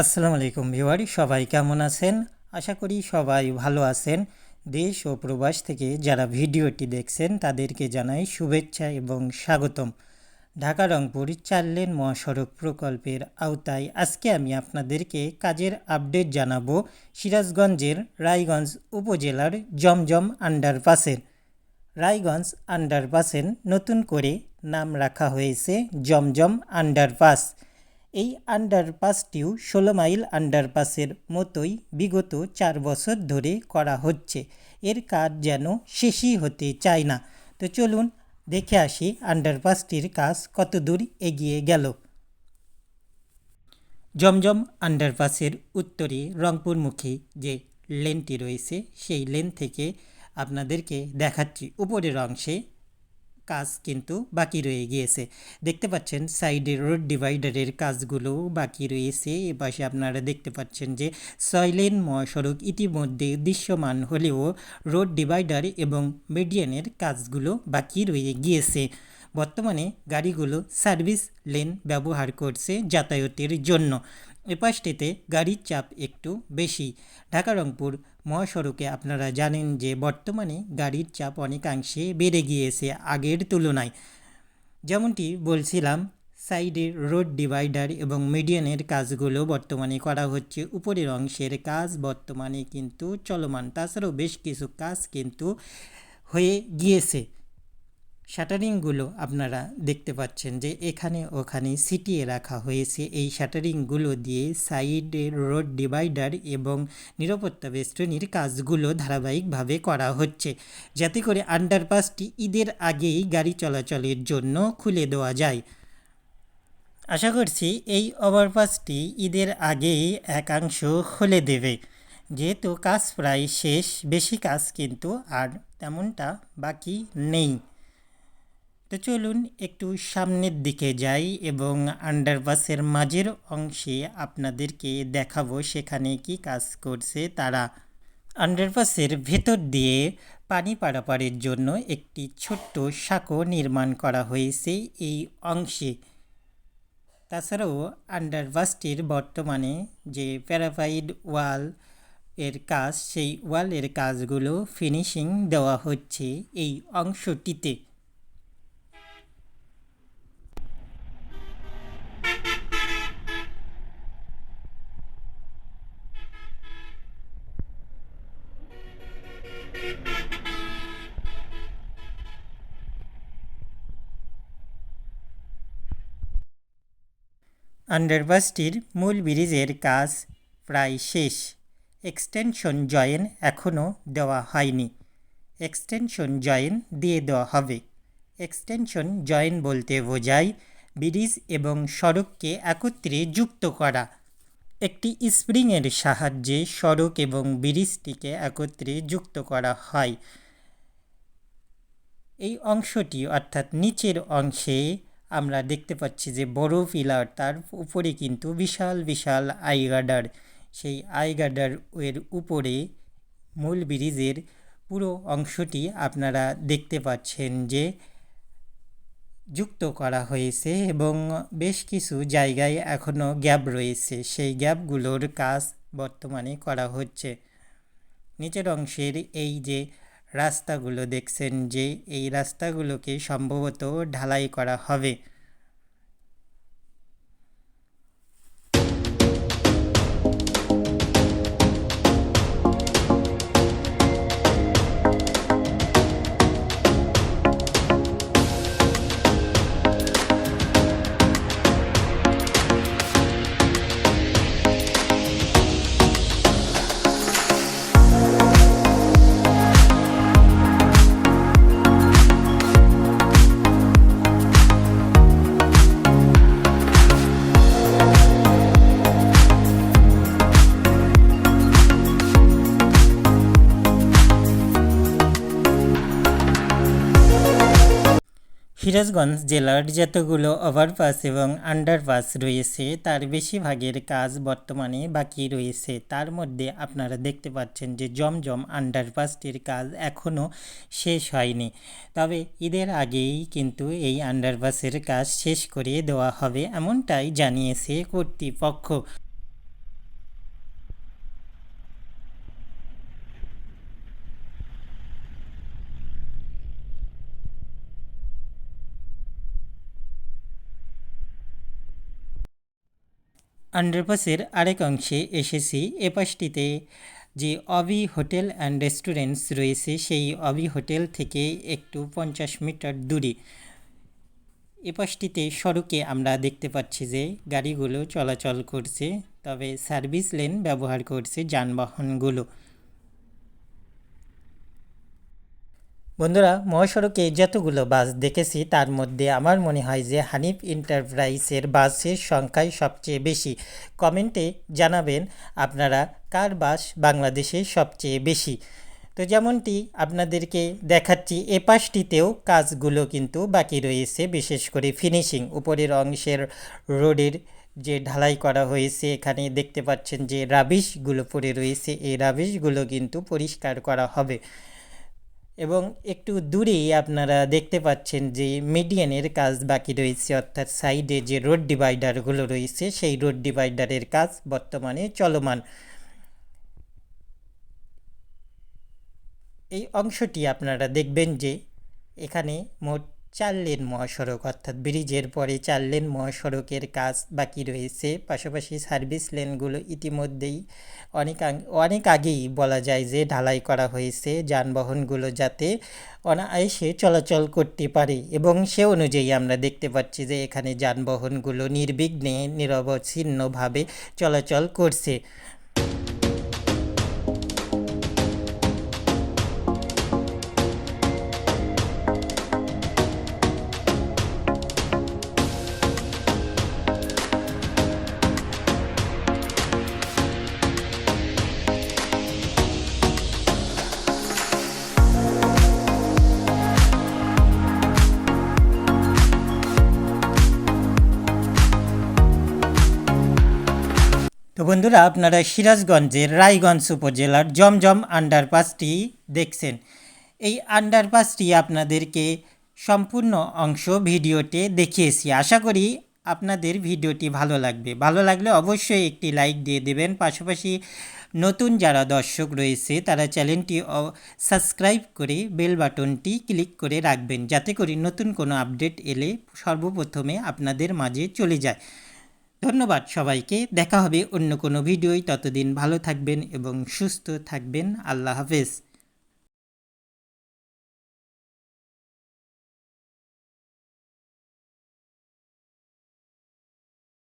আসসালামু আলাইকুম ভিওয়ারি সবাই কেমন আছেন? আশা করি সবাই ভালো আছেন। দেশ ও প্রবাস থেকে যারা ভিডিওটি দেখছেন, তাদেরকে জানাই শুভেচ্ছা এবং স্বাগতম। ঢাকা রংপুর চার লেন মহাসড়ক প্রকল্পের আওতায় আজকে আমি আপনাদেরকে কাজের আপডেট জানাব সিরাজগঞ্জের রায়গঞ্জ উপজেলার জমজম আন্ডারপাসের। রায়গঞ্জ আন্ডারপাসের নতুন করে নাম রাখা হয়েছে জমজম আন্ডারপাস। এই আন্ডারপাসটিও ষোলো মাইল আন্ডারপাসের মতোই বিগত চার বছর ধরে করা হচ্ছে। এর কাজ যেন শেষই হতে চায় না। তো চলুন দেখে আসি আন্ডারপাসটির কাজ কত দূর এগিয়ে গেল। জমজম আন্ডারপাসের উত্তরে রংপুরমুখী যে লেনটি রয়েছে, সেই লেন থেকে আপনাদেরকে দেখাচ্ছি। উপরের অংশে কাজ কিন্তু বাকি রয়ে গিয়েছে। দেখতে পাচ্ছেন সাইডে রোড ডিভাইডারের কাজগুলো বাকি রয়েছে। এপাশে আপনারা দেখতে পাচ্ছেন যে সয়লেন মহাসড়ক ইতিমধ্যে দৃশ্যমান হলেও রোড ডিভাইডার এবং মিডিয়ানের কাজগুলো বাকি রয়ে গিয়েছে। বর্তমানে গাড়িগুলো সার্ভিস লেন ব্যবহার করছে যাতায়াতের জন্য। এপাশটিতে গাড়ির চাপ একটু বেশি। ঢাকা রংপুর মহাসড়কে আপনারা জানেন যে বর্তমানে গাড়ির চাপ অনেকাংশে বেড়ে গিয়েছে আগের তুলনায়। যেমনটি বলছিলাম, সাইডে রোড ডিভাইডার এবং মিডিয়ানের কাজগুলো বর্তমানে করা হচ্ছে। উপরের অংশের কাজ বর্তমানে কিন্তু চলমান, তাছাড়াও বেশ কিছু কাজ কিন্তু হয়ে গিয়েছে। শাটারিংগুলো আপনারা দেখতে পাচ্ছেন যে এখানে ওখানে সিটিয়ে রাখা হয়েছে। এই শাটারিংগুলো দিয়ে সাইডের রোড ডিভাইডার এবং নিরাপত্তা বেষ্টনীর কাজগুলো ধারাবাহিকভাবে করা হচ্ছে। যাতে করে আন্ডারপাসটি ঈদের আগেই গাড়ি চলাচলের জন্য খুলে দেওয়া যায়। আশা করছি এই ওভারপাসটি ঈদের আগেই একাংশ খুলে দেবে। যেহেতু কাজ প্রায় শেষ, বেশি কাজ কিন্তু আর তেমনটা বাকি নেই। তো চলুন একটু সামনের দিকে যাই এবং আন্ডারপাসের মাঝের অংশে আপনাদেরকে দেখাবো সেখানে কি কাজ করছে তারা। আন্ডারপাসের ভেতর দিয়ে পানি পারাপারের জন্য একটি ছোট্ট সাঁকো নির্মাণ করা হয়েছে এই অংশে। তাছাড়াও আন্ডারপাসটির বর্তমানে যে প্যারাফাইড ওয়াল এর কাজ, সেই ওয়ালের কাজগুলো ফিনিশিং দেওয়া হচ্ছে এই অংশটিতে। আন্ডারপাসটির মূল ব্রিজের কাজ প্রায় শেষ। এক্সটেনশন জয়েন এখনও দেওয়া হয়নি। এক্সটেনশন জয়েন দিয়ে দেওয়া হবে। এক্সটেনশন জয়েন বলতে বোঝায় ব্রিজ এবং সড়ককে একত্রে যুক্ত করা। একটি স্প্রিংয়ের সাহায্যে সড়ক এবং ব্রিজটিকে একত্রে যুক্ত করা হয়। এই অংশটি অর্থাৎ নিচের অংশে আমরা দেখতে পাচ্ছি যে বড় পিলার তার উপরে কিন্তু বিশাল বিশাল আইগার্ডার। সেই আইগার্ডার এর উপরে মূল ব্রিজের পুরো অংশটি আপনারা দেখতে পাচ্ছেন যে যুক্ত করা হয়েছে এবং বেশ কিছু জায়গায় এখনও গ্যাপ রয়েছে। সেই গ্যাপগুলোর কাজ বর্তমানে করা হচ্ছে। নিচের অংশের এই যে রাস্তাগুলো দেখছেন যে এই রাস্তাগুলোকে সম্ভবত ঢালাই করা হবে। সিরাজগঞ্জ জেলার যতগুলো ওভারপাস এবং আন্ডারপাস রয়েছে, তার বেশিরভাগের কাজ বর্তমানে বাকি রয়েছে। তার মধ্যে আপনারা দেখতে পাচ্ছেন যে জমজম আন্ডারপাসটির কাজ এখনও শেষ হয়নি। তবে ঈদের আগেই কিন্তু এই আন্ডারপাসের কাজ শেষ করে দেওয়া হবে, এমনটাই জানিয়েছে কর্তৃপক্ষ। আন্ডারপাসের আরেক অংশে এসেছি এ পাশটিতে যে অবি হোটেল অ্যান্ড রেস্টুরেন্টস রয়েছে, সেই অবি হোটেল থেকে একটু পঞ্চাশ মিটার দূরে। এ পাশটিতে সড়কে আমরা দেখতে পাচ্ছি যে গাড়িগুলো চলাচল করছে, তবে সার্ভিস লেন ব্যবহার করছে যানবাহনগুলো। বন্ধুরা, মহাসড়কে যতগুলো বাস দেখেছি, তার মধ্যে আমার মনে হয় যে হানিফ এন্টারপ্রাইজের বাসের সংখ্যাই সবচেয়ে বেশি। কমেন্টে জানাবেন আপনারা কার বাস বাংলাদেশে সবচেয়ে বেশি। তো যেমনটি আপনাদেরকে দেখাচ্ছি, এ পাশটিতেও কাজগুলো কিন্তু বাকি রয়েছে, বিশেষ করে ফিনিশিং। উপরের অংশের রোডের যে ঢালাই করা হয়েছে, এখানে দেখতে পাচ্ছেন যে রাবিশগুলো পড়ে রয়েছে। এই রাবিশগুলো কিন্তু পরিষ্কার করা হবে। এবং একটু দূরেই আপনারা দেখতে পাচ্ছেন যে মিডিয়ানের কাজ বাকি রয়েছে, অর্থাৎ সাইডে যে রোড ডিভাইডারগুলো রয়েছে, সেই রোড ডিভাইডারের কাজ বর্তমানে চলমান। এই অংশটি আপনারা দেখবেন যে এখানে মোট চার লেন মহাসড়ক, অর্থাৎ ব্রিজের পরে চার লেন মহাসড়কের কাজ বাকি রয়েছে। পাশাপাশি সার্ভিস লেনগুলো ইতিমধ্যেই অনেক অনেক আগেই বলা যায় যে ঢালাই করা হয়েছে যানবাহনগুলো যাতে অনায়াসে চলাচল করতে পারে এবং সে অনুযায়ী আমরা দেখতে পাচ্ছি যে এখানে যানবাহনগুলো নির্বিঘ্নে নিরবচ্ছিন্নভাবে চলাচল করছে। তো বন্ধুরা, আপনারা সিরাজগঞ্জের রায়গঞ্জ উপজেলার জমজম আন্ডারপাসটি দেখছেন। এই আন্ডারপাসটি আপনাদেরকে সম্পূর্ণ অংশ ভিডিওতে দেখিয়েছি। আশা করি আপনাদের ভিডিওটি ভালো লাগবে। ভালো লাগলে অবশ্যই একটি লাইক দিয়ে দেবেন। পাশাপাশি নতুন যারা দর্শক রয়েছে, তারা চ্যানেলটি সাবস্ক্রাইব করে বেল বাটনটি ক্লিক করে রাখবেন। যাতে করে নতুন কোনো আপডেট এলে সর্বপ্রথমে আপনাদের মাঝে চলে যায়। ধন্যবাদ সবাইকে। দেখা হবে অন্য কোনো ভিডিওই ততদিন ভালো থাকবেন এবং সুস্থ থাকবেন। আল্লাহ হাফেজ।